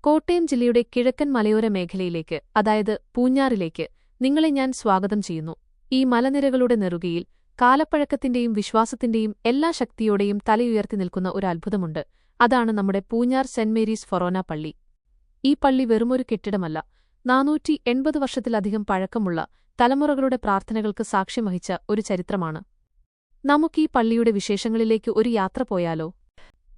കോട്ടയം ജില്ലയുടെ കിഴക്കൻ മലയോര മേഖലയിലേക്ക് അതായത് പൂഞ്ഞാറിലേക്ക് നിങ്ങളെ ഞാൻ സ്വാഗതം ചെയ്യുന്നു. ഈ മലനിരകളുടെ നെറുകയിൽ കാലപ്പഴക്കത്തിന്റെയും വിശ്വാസത്തിന്റെയും എല്ലാ ശക്തിയോടെയും തലയുയർത്തി നിൽക്കുന്ന ഒരു അത്ഭുതമുണ്ട്. അതാണ് നമ്മുടെ പൂഞ്ഞാർ സെന്റ് മേരീസ് ഫൊറോന പള്ളി. ഈ പള്ളി വെറുമൊരു കെട്ടിടമല്ല. നാനൂറ്റി എൺപത് വർഷത്തിലധികം പഴക്കമുള്ള തലമുറകളുടെ പ്രാർത്ഥനകൾക്ക് സാക്ഷ്യം വഹിച്ച ഒരു ചരിത്രമാണ്. നമുക്കീ പള്ളിയുടെ വിശേഷങ്ങളിലേക്ക് ഒരു യാത്ര പോയാലോ?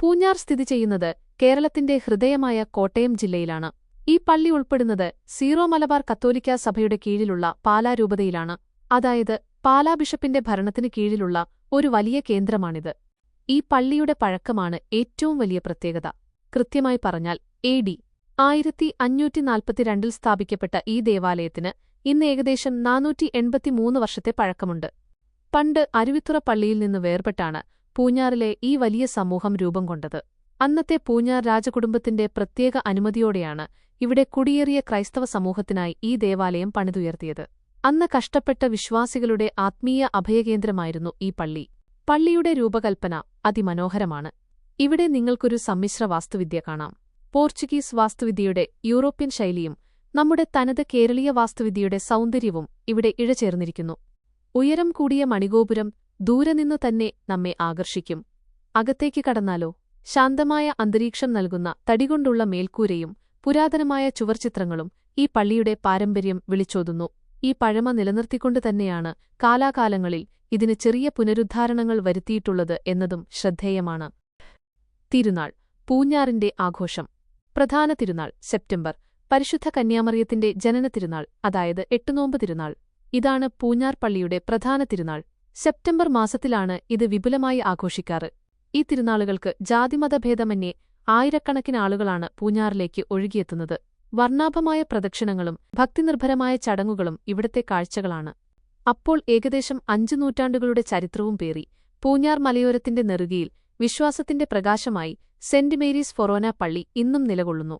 പൂഞ്ഞാർ സ്ഥിതി ചെയ്യുന്നത് കേരളത്തിന്റെ ഹൃദയമായ കോട്ടയം ജില്ലയിലാണ്. ഈ പള്ളി ഉൾപ്പെടുന്നത് സീറോ മലബാർ കത്തോലിക്ക സഭയുടെ കീഴിലുള്ള പാലാ രൂപതയിലാണ് അതായത് പാലാ ബിഷപ്പിന്റെ ഭരണത്തിന് കീഴിലുള്ള ഒരു വലിയ കേന്ദ്രമാണിത്. ഈ പള്ളിയുടെ പഴക്കമാണ് ഏറ്റവും വലിയ പ്രത്യേകത. കൃത്യമായി പറഞ്ഞാൽ എ ഡി ആയിരത്തി അഞ്ഞൂറ്റി നാൽപ്പത്തിരണ്ടിൽ സ്ഥാപിക്കപ്പെട്ട ഈ ദേവാലയത്തിന് ഇന്ന് ഏകദേശം നാനൂറ്റി എൺപത്തിമൂന്ന് വർഷത്തെ പഴക്കമുണ്ട്. പണ്ട് അരുവിത്തുറ പള്ളിയിൽ നിന്ന് വേർപെട്ടാണ് പൂഞ്ഞാറിലെ ഈ വലിയ സമൂഹം രൂപം കൊണ്ടത്. അന്നത്തെ പൂഞ്ഞാർ രാജകുടുംബത്തിന്റെ പ്രത്യേക അനുമതിയോടെയാണ് ഇവിടെ കുടിയേറിയ ക്രൈസ്തവ സമൂഹത്തിനായി ഈ ദേവാലയം പണിതുയർത്തിയത്. അന്ന് കഷ്ടപ്പെട്ട വിശ്വാസികളുടെ ആത്മീയ അഭയകേന്ദ്രമായിരുന്നു ഈ പള്ളി. പള്ളിയുടെ രൂപകൽപ്പന അതിമനോഹരമാണ്. ഇവിടെ നിങ്ങൾക്കൊരു സമ്മിശ്ര വാസ്തുവിദ്യ കാണാം. പോർച്ചുഗീസ് വാസ്തുവിദ്യയുടെ യൂറോപ്യൻ ശൈലിയും നമ്മുടെ തനത് കേരളീയ വാസ്തുവിദ്യയുടെ സൗന്ദര്യവും ഇവിടെ ഇഴചേർന്നിരിക്കുന്നു. ഉയരം കൂടിയ മണിഗോപുരം ദൂരെ നിന്നു തന്നെ നമ്മെ ആകർഷിക്കും. അകത്തേക്ക് കടന്നാലോ? ശാന്തമായ അന്തരീക്ഷം നൽകുന്ന തടികൊണ്ടുള്ള മേൽക്കൂരയും പുരാതനമായ ചുവർച്ചിത്രങ്ങളും ഈ പള്ളിയുടെ പാരമ്പര്യം വിളിച്ചോതുന്നു. ഈ പഴമ നിലനിർത്തിക്കൊണ്ടു തന്നെയാണ് കാലാകാലങ്ങളിൽ ഇതിന് ചെറിയ പുനരുദ്ധാരണങ്ങൾ വരുത്തിയിട്ടുള്ളത് എന്നതും ശ്രദ്ധേയമാണ്. തിരുനാൾ പൂഞ്ഞാറിന്റെ ആഘോഷം. പ്രധാന തിരുനാൾ സെപ്റ്റംബർ പരിശുദ്ധ കന്യാമറിയത്തിന്റെ ജനന തിരുനാൾ അതായത് എട്ടുനോമ്പ് തിരുനാൾ. ഇതാണ് പൂഞ്ഞാർ പള്ളിയുടെ പ്രധാന തിരുനാൾ. സെപ്റ്റംബർ മാസത്തിലാണ് ഇത് വിപുലമായി ആഘോഷിക്കാറ്. ഈ തിരുനാളുകൾക്ക് ജാതിമതഭേദമന്യേ ആയിരക്കണക്കിന് ആളുകളാണ് പൂഞ്ഞാറിലേക്ക് ഒഴുകിയെത്തുന്നത്. വർണാഭമായ പ്രദക്ഷിണങ്ങളും ഭക്തിനിർഭരമായ ചടങ്ങുകളും ഇവിടത്തെ കാഴ്ചകളാണ്. അപ്പോൾ ഏകദേശം അഞ്ചു നൂറ്റാണ്ടുകളുടെ ചരിത്രവും പേറി പൂഞ്ഞാർ മലയോരത്തിന്റെ നെറുകിയിൽ വിശ്വാസത്തിന്റെ പ്രകാശമായി സെന്റ് മേരീസ് ഫൊറോന പള്ളി ഇന്നും നിലകൊള്ളുന്നു.